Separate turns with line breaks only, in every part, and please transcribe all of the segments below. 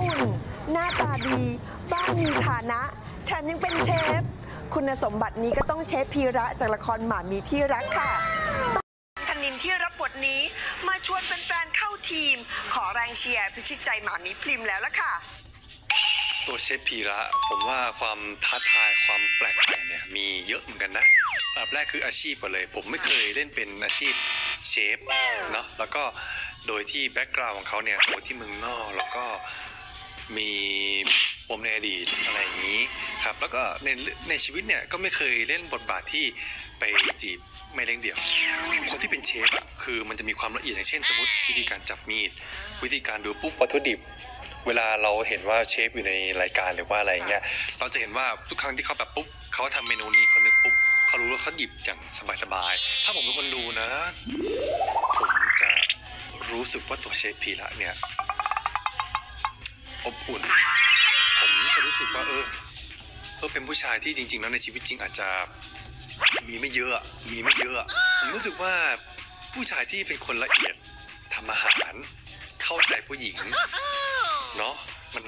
อุ่น หน้าตาดี บ้านมีฐานะ แถมยังเป็นเชฟ คุณสมบัตินี้ก็ต้องเชฟพีระจากละครหมามีที่รักค่ะธนินที่รับบทนี้มาชวนแฟนๆเข้าทีม ขอแรงเชียร์พิชิตใจหมามีพริมแล้วล่ะค่ะ
ตัวเชฟพีระผมว่าความท้าทายความแปลกใหม่เนี่ยมีเยอะเหมือนกันนะอันดับแรกคืออาชีพก่อนเลย ผมไม่เคยเล่นเป็นอาชีพเชฟเนาะแล้วก็โดยที่แบ็กกราวน์ของเขาเนี่ยโตที่เมืองนอกแล้วก็ มีปมในอดีตอะไรอย่างนี้ครับ แล้วก็ในในชีวิตเนี่ยก็ไม่เคยเล่นบทบาทที่ไปจีบไม่เล้งเดี่ยว คนที่เป็นเชฟอะคือมันจะมีความละเอียดอย่างเช่น สมมติวิธีการจับมีด วิธีการดูปุ๊บวัตถุดิบ เวลาเราเห็นว่าเชฟอยู่ในรายการหรือว่าอะไรเงี้ยเราจะเห็นว่าทุกครั้งที่เขาแบบปุ๊บเขาทำเมนูนี้เขานึกปุ๊บเขารู้ว่าเขาหยิบอย่างสบายๆถ้าผมเป็นคนดูนะผมจะรู้สึกว่าตัวเชฟพีระเนี่ย อบอุ่น ผมจะรู้สึกว่าเออเออเป็นผู้ชายที่จริง ๆ แล้วในชีวิตจริงอาจจะมีไม่เยอะ มีไม่เยอะ ผมรู้สึกว่าผู้ชายที่เป็นคนละเอียดทำอาหารเข้าใจผู้หญิงเนาะมัน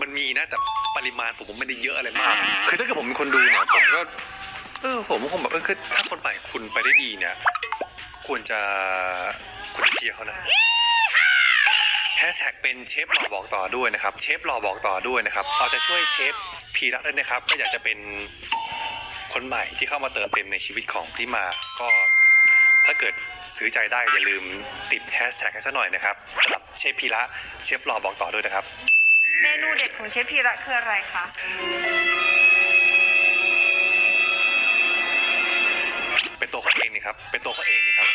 มันมีนะแต่ปริมาณผมผมไม่ได้เยอะอะไรมาก คือถ้าเกิดผมเป็นคนดูเนี่ยผมก็เออผมก็คงแบบเออคือถ้าคนใหม่คุณไปได้ดีเนี่ยควรจะควรจะเชียร์เขานะ แฮชแท็กเป็นเชฟหล่อบอกต่อด้วยนะครับ เชฟหล่อบอกต่อด้วยนะครับเราจะช่วยเชฟพีระด้วยนะครับ ก็อยากจะเป็นคนใหม่ที่เข้ามาเติมเต็มในชีวิตของพี่มา ก็ถ้าเกิดซื้อใจได้อย่าลืมติดแฮชแท็กให้ซะหน่อยนะครับสำหรับเชฟพีระเชฟหล่อบอกต่อด้วยนะครับ
เมนูเด็ดของเชฟพีระคืออะไรคะ
เป็นตัวเขาเองนี่ครับ เป็นตัวเขาเองนี่ครับ